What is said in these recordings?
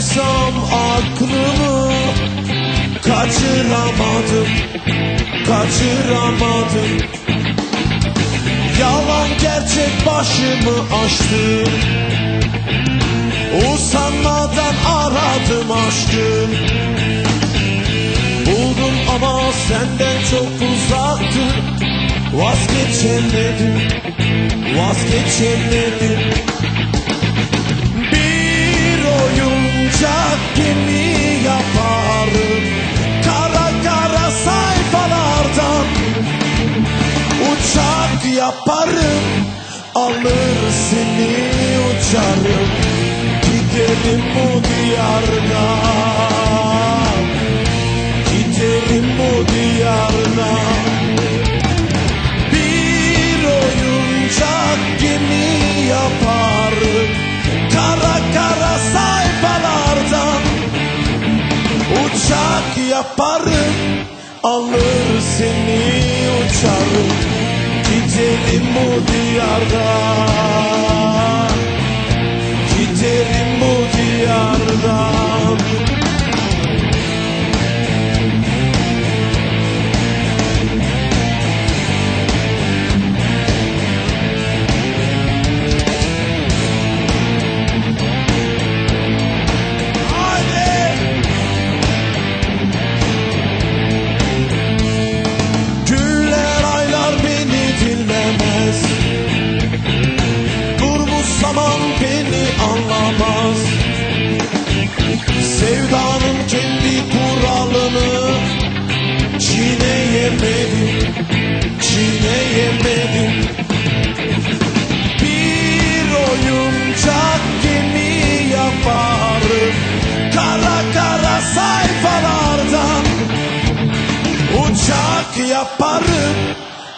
aldıysam aklımı Kaçıramadım, kaçıramadım. Yalan gerçek başımı açtı Usanmadan aradım aşkı. Buldum ama senden çok uzaktı. Vazgeçemedim, vazgeçemedim yaparım Alır seni uçarım. Gidelim bu diyarına. Gidelim bu diyarına. Bir oyuncak gemi yaparım. Kara kara sayfalardan Uçak yaparım. Alır seni uçarım Gidelim bu diyardan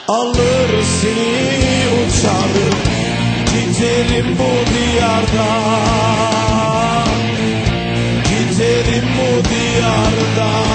Alır seni uçarım. Giderim bu diyardan Giderim bu diyardan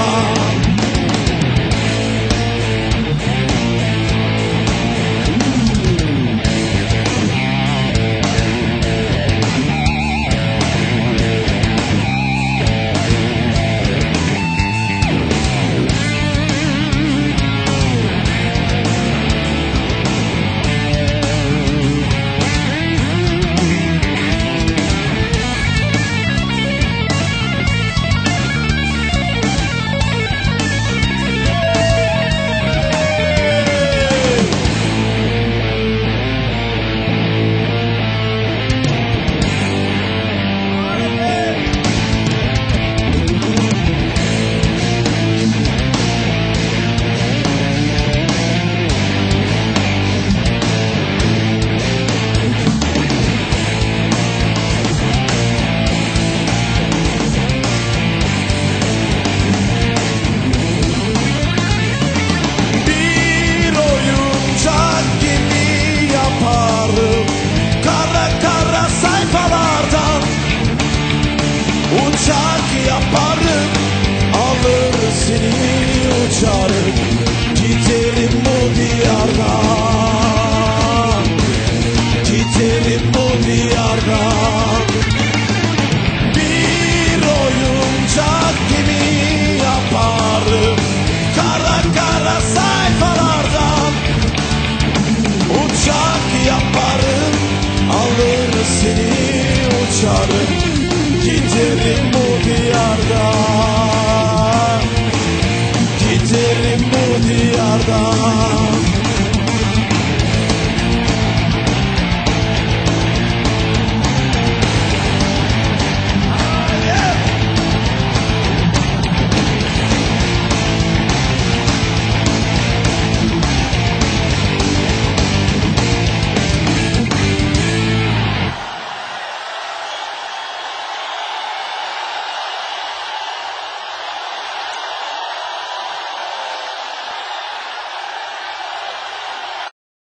Giderim bu diyardan Giderim bu diyardan